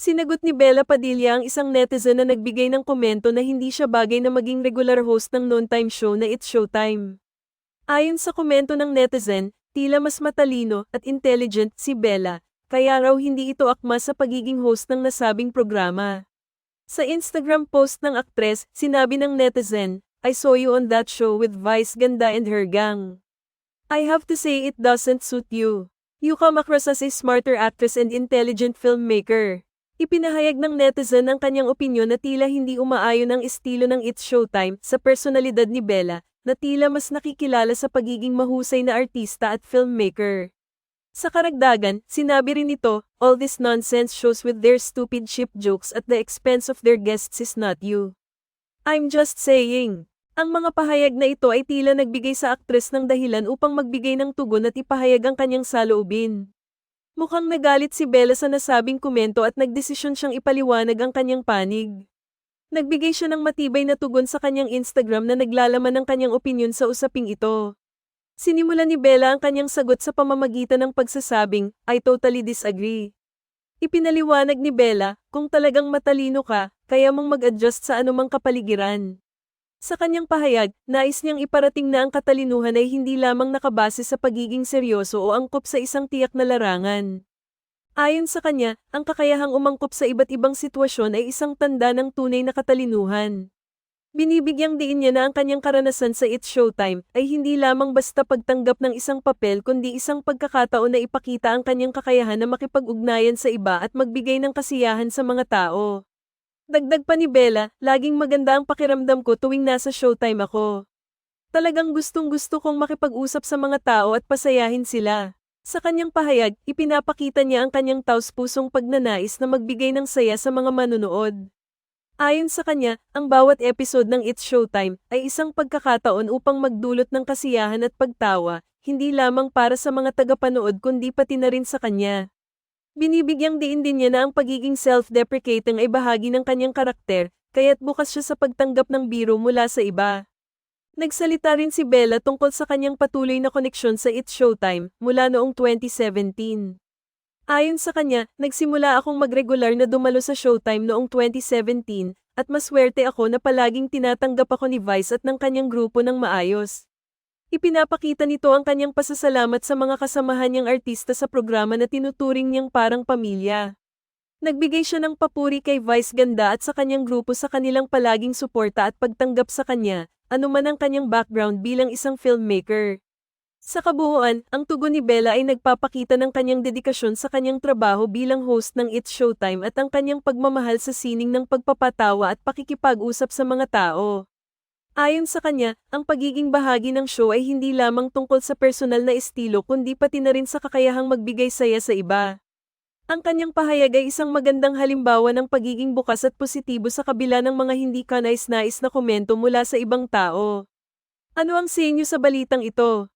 Sinagot ni Bella Padilla ang isang netizen na nagbigay ng komento na hindi siya bagay na maging regular host ng noontime show na It's Showtime. Ayon sa komento ng netizen, tila mas matalino at intelligent si Bella, kaya raw hindi ito akma sa pagiging host ng nasabing programa. Sa Instagram post ng aktres, sinabi ng netizen, I saw you on that show with Vice Ganda and her gang. I have to say it doesn't suit you. You come across as a smarter actress and intelligent filmmaker. Ipinahayag ng netizen ang kanyang opinyon na tila hindi umaayon ang estilo ng It's Showtime sa personalidad ni Bella, na tila mas nakikilala sa pagiging mahusay na artista at filmmaker. Sa karagdagan, sinabi rin nito, all this nonsense shows with their stupid ship jokes at the expense of their guests is not you. I'm just saying. Ang mga pahayag na ito ay tila nagbigay sa aktres ng dahilan upang magbigay ng tugon at ipahayag ang kanyang saloobin. Mukhang nagalit si Bella sa nasabing komento at nagdesisyon siyang ipaliwanag ang kanyang panig. Nagbigay siya ng matibay na tugon sa kanyang Instagram na naglalaman ng kanyang opinyon sa usaping ito. Sinimula ni Bella ang kanyang sagot sa pamamagitan ng pagsasabing, I totally disagree. Ipinaliwanag ni Bella, kung talagang matalino ka, kaya mong mag-adjust sa anumang kapaligiran. Sa kanyang pahayag, nais niyang iparating na ang katalinuhan ay hindi lamang nakabase sa pagiging seryoso o angkop sa isang tiyak na larangan. Ayon sa kanya, ang kakayahang umangkop sa iba't ibang sitwasyon ay isang tanda ng tunay na katalinuhan. Binibigyang diin niya na ang kanyang karanasan sa It's Showtime ay hindi lamang basta pagtanggap ng isang papel kundi isang pagkakataon na ipakita ang kanyang kakayahan na makipag-ugnayan sa iba at magbigay ng kasiyahan sa mga tao. Dagdag pa ni Bella, laging maganda ang pakiramdam ko tuwing nasa showtime ako. Talagang gustong gusto kong makipag-usap sa mga tao at pasayahin sila. Sa kanyang pahayag, ipinapakita niya ang kanyang taus-pusong pagnanais na magbigay ng saya sa mga manunood. Ayon sa kanya, ang bawat episode ng It's Showtime ay isang pagkakataon upang magdulot ng kasiyahan at pagtawa, hindi lamang para sa mga tagapanood kundi pati na rin sa kanya. Binibigyang diin din niya na ang pagiging self-deprecating ay bahagi ng kanyang karakter, kaya't bukas siya sa pagtanggap ng biro mula sa iba. Nagsalita rin si Bella tungkol sa kanyang patuloy na koneksyon sa It's Showtime mula noong 2017. Ayon sa kanya, nagsimula akong magregular na dumalo sa Showtime noong 2017 at maswerte ako na palaging tinatanggap ako ni Vice at ng kanyang grupo ng maayos. Ipinapakita nito ang kanyang pasasalamat sa mga kasamahan niyang artista sa programa na tinuturing niyang parang pamilya. Nagbigay siya ng papuri kay Vice Ganda at sa kanyang grupo sa kanilang palaging suporta at pagtanggap sa kanya, anuman ang kanyang background bilang isang filmmaker. Sa kabuuan, ang tugon ni Bella ay nagpapakita ng kanyang dedikasyon sa kanyang trabaho bilang host ng It's Showtime at ang kanyang pagmamahal sa sining ng pagpapatawa at pakikipag-usap sa mga tao. Ayon sa kanya, ang pagiging bahagi ng show ay hindi lamang tungkol sa personal na estilo kundi pati na rin sa kakayahang magbigay saya sa iba. Ang kanyang pahayag ay isang magandang halimbawa ng pagiging bukas at positibo sa kabila ng mga hindi kanais-nais na komento mula sa ibang tao. Ano ang sa inyo sa balitang ito?